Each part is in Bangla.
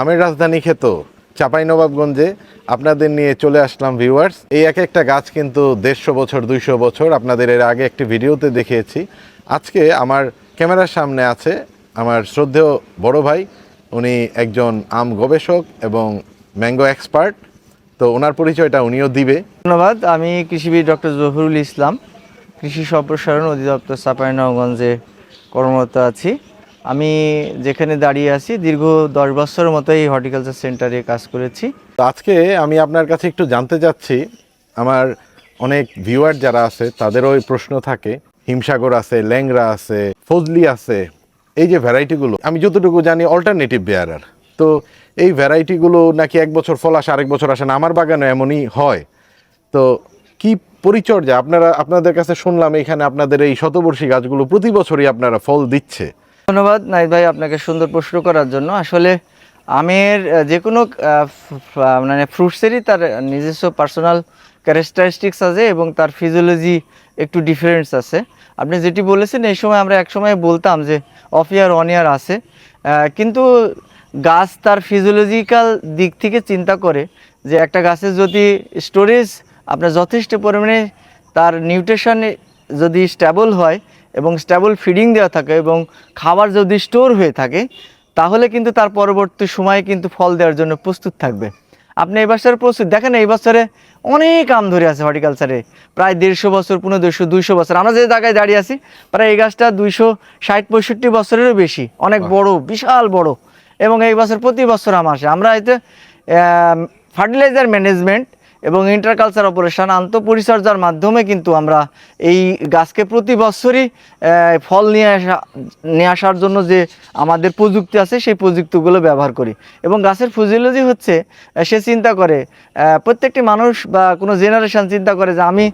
আমের রাজধানী খেত চাঁপাইনবাবগঞ্জে আপনাদের নিয়ে চলে আসলাম ভিউয়ার্স এই এক একটা গাছ কিন্তু দেড়শো বছর, দুইশো বছর আপনাদের এর আগে একটি ভিডিওতে দেখিয়েছি। আজকে আমার ক্যামেরার সামনে আছে আমার শ্রদ্ধেয় বড় ভাই। উনি একজন আম গবেষক এবং ম্যাঙ্গো এক্সপার্ট। তো ওনার পরিচয়টা উনিও দিবে। ধন্যবাদ। আমি কৃষিবিদ ডক্টর জহুরুল ইসলাম, কৃষি সম্প্রসারণ অধিদপ্তর চাঁপাইনবাবগঞ্জে কর্মরত আছি। আমি যেখানে দাঁড়িয়ে আছি দীর্ঘ দশ বছরের মতো এই হর্টিকালচার সেন্টারে কাজ করেছি। আজকে আমি আপনার কাছে একটু জানতে চাচ্ছি, আমার অনেক ভিউয়ার যারা আছে তাদেরও ওই প্রশ্ন থাকে, হিমসাগর আছে ল্যাংরা আছে, ফজলি আছে, এই যে ভ্যারাইটিগুলো, আমি যতটুকু জানি অল্টারনেটিভ বেয়ারার। তো এই ভ্যারাইটিগুলো নাকি এক বছর ফল আসে, আরেক বছর আসে না, আমার বাগানে এমনই হয়। তো কি পরিচর্যা, আপনারা, আপনাদের কাছে শুনলাম এখানে আপনাদের এই শতবর্ষী গাছগুলো প্রতি বছরই আপনারা ফল দিচ্ছে। ধন্যবাদ নাইদ ভাই আপনাকে সুন্দর প্রশ্ন করার জন্য। আসলে আমের যে কোনো মানে ফ্রুটসেরই তার নিজস্ব পার্সোনাল ক্যারেক্টারিস্টিক্স আছে এবং তার ফিজিওলজি একটু ডিফারেন্স আছে। আপনি যেটি বলেছেন, এই সময় আমরা এক সময় বলতাম যে অফ ইয়ার অন ইয়ার আছে। কিন্তু গাছ তার ফিজিওলজিক্যাল দিক থেকে চিন্তা করে যে একটা গাছের যদি স্টোরেজ আপনার যথেষ্ট পরিমাণে তার নিউট্রিশন যদি স্ট্যাবল হয় এবং স্ট্যাবল ফিডিং দেওয়া থাকে এবং খাবার যদি স্টোর হয়ে থাকে তাহলে কিন্তু তার পরবর্তী সময়ে কিন্তু ফল দেওয়ার জন্য প্রস্তুত থাকবে। আপনি এই বছরে প্রস্তুত দেখেন এই বছরে অনেক আম ধরে আছে হর্টিকালচারে। প্রায় দেড়শো বছর পনেরো দেড়শো দুইশো বছর। আমরা যে জায়গায় দাঁড়িয়ে আছি প্রায় এই গাছটা দুইশো ষাট পঁয়ষট্টি বছরেরও বেশি। অনেক বড় বিশাল বড়। এবং এই বছর প্রতি বছর আম আসে। আমরা এতে ফার্টিলাইজার ম্যানেজমেন্ট এবং ইন্টারকালচার অপারেশন আন্তঃপরিচর্যার মাধ্যমে কিন্তু আমরা এই গাছকে প্রতি বছরই ফল নিয়ে আসা, নিয়ে আসার জন্য যে আমাদের প্রযুক্তি আছে, সেই প্রযুক্তিগুলো ব্যবহার করি। এবং গাছের ফিজিওলজি হচ্ছে সে চিন্তা করে প্রত্যেকটি মানুষ বা কোনো জেনারেশন চিন্তা করে যে আমি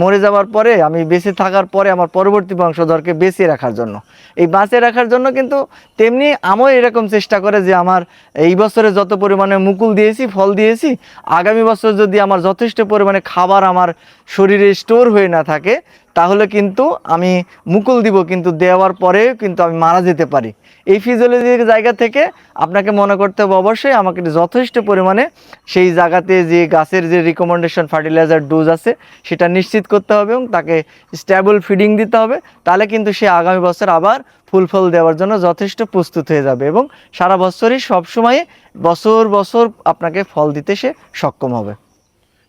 মরে যাওয়ার পরে, আমি বেঁচে থাকার পরে আমার পরবর্তী বংশধরকে বেঁচে রাখার জন্য। এই বাঁচিয়ে রাখার জন্য কিন্তু তেমনি আমও এরকম চেষ্টা করে যে আমার এই বছরে যত পরিমাণে মুকুল দিয়েছি, ফল দিয়েছি, আগামী বছর যদি আমার যথেষ্ট পরিমাণে খাবার আমার শরীরে স্টোর হয়ে না থাকে, তাহলে কিন্তু আমি মুকুল দিব কিন্তু দেওয়ার পরেও কিন্তু আমি মারা যেতে পারি। এই ফিজিওলজির জায়গা থেকে আপনাকে মনে করতে হবে অবশ্যই আমাকে যথেষ্ট পরিমাণে সেই জায়গাতে যে গাছের যে রিকমেন্ডেশন ফার্টিলাইজার ডোজ আছে, সেটা নিশ্চিত করতে হবে এবং তাকে স্ট্যাবল ফিডিং দিতে হবে। তাহলে কিন্তু সে আগামী বছর আবার ফুল ফল দেওয়ার জন্য যথেষ্ট প্রস্তুত হয়ে যাবে এবং সারা বছরই সবসময় বছর বছর আপনাকে ফল দিতে সে সক্ষম হবে।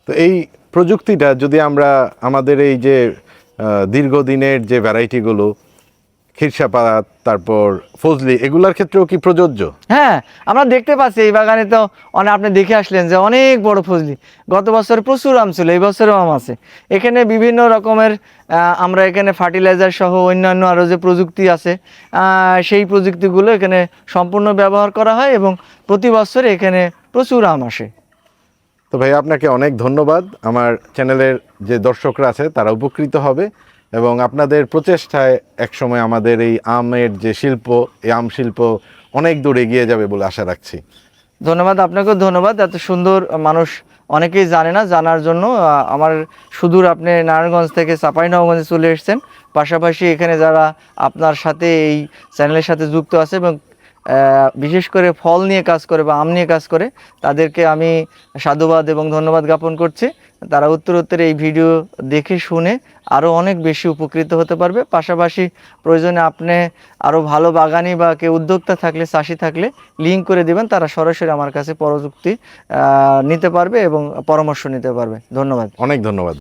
তো এই প্রযুক্তিটা যদি আমরা আমাদের এই যে দীর্ঘদিনের যে ভ্যারাইটিগুলো খিরসাপাত তারপর ফজলি, এগুলার ক্ষেত্রেও কি প্রযোজ্য? হ্যাঁ আমরা দেখতে পাচ্ছি এই বাগানে তো অনেক আপনি দেখে আসলেন যে অনেক বড় ফজলি। গত বছর প্রচুর আম ছিল, এই বছরও আম আছে। এখানে বিভিন্ন রকমের আমরা এখানে ফার্টিলাইজার সহ অন্যান্য আরও যে প্রযুক্তি আছে সেই প্রযুক্তিগুলো এখানে সম্পূর্ণ ব্যবহার করা হয় এবং প্রতি বছর এখানে প্রচুর আম আসে। তো ভাই, আপনাকে অনেক ধন্যবাদ। আমার চ্যানেলের যে দর্শকরা আছে, তারা উপকৃত হবে এবং আপনাদের প্রচেষ্টায় একসময় আমাদের এই আমের যে শিল্প, এই আম শিল্প অনেক দূর এগিয়ে যাবে বলে আশা রাখছি। ধন্যবাদ, আপনাকেও ধন্যবাদ। এত সুন্দর মানুষ অনেকেই জানে না, জানার জন্য আমার সুদূর আপনি নারায়ণগঞ্জ থেকে চাঁপাইনবাবগঞ্জে চলে এসেছেন। পাশাপাশি এখানে যারা আপনার সাথে এই চ্যানেলের সাথে যুক্ত আছে এবং বিশেষ করে ফল নিয়ে কাজ করে বা আম নিয়ে কাজ করে, তাদেরকে আমি সাধুবাদ এবং ধন্যবাদ জ্ঞাপন করছি। তারা উত্তর উত্তর এই ভিডিও দেখে শুনে আরও অনেক বেশি উপকৃত হতে পারবে। পাশাপাশি প্রয়োজনে আপনি আরও ভালো বাগানি বা কেউ উদ্যোক্তা থাকলে, চাষি থাকলে লিঙ্ক করে দেবেন, তারা সরাসরি আমার কাছে প্রযুক্তি নিতে পারবে এবং পরামর্শ নিতে পারবে। ধন্যবাদ। অনেক ধন্যবাদ।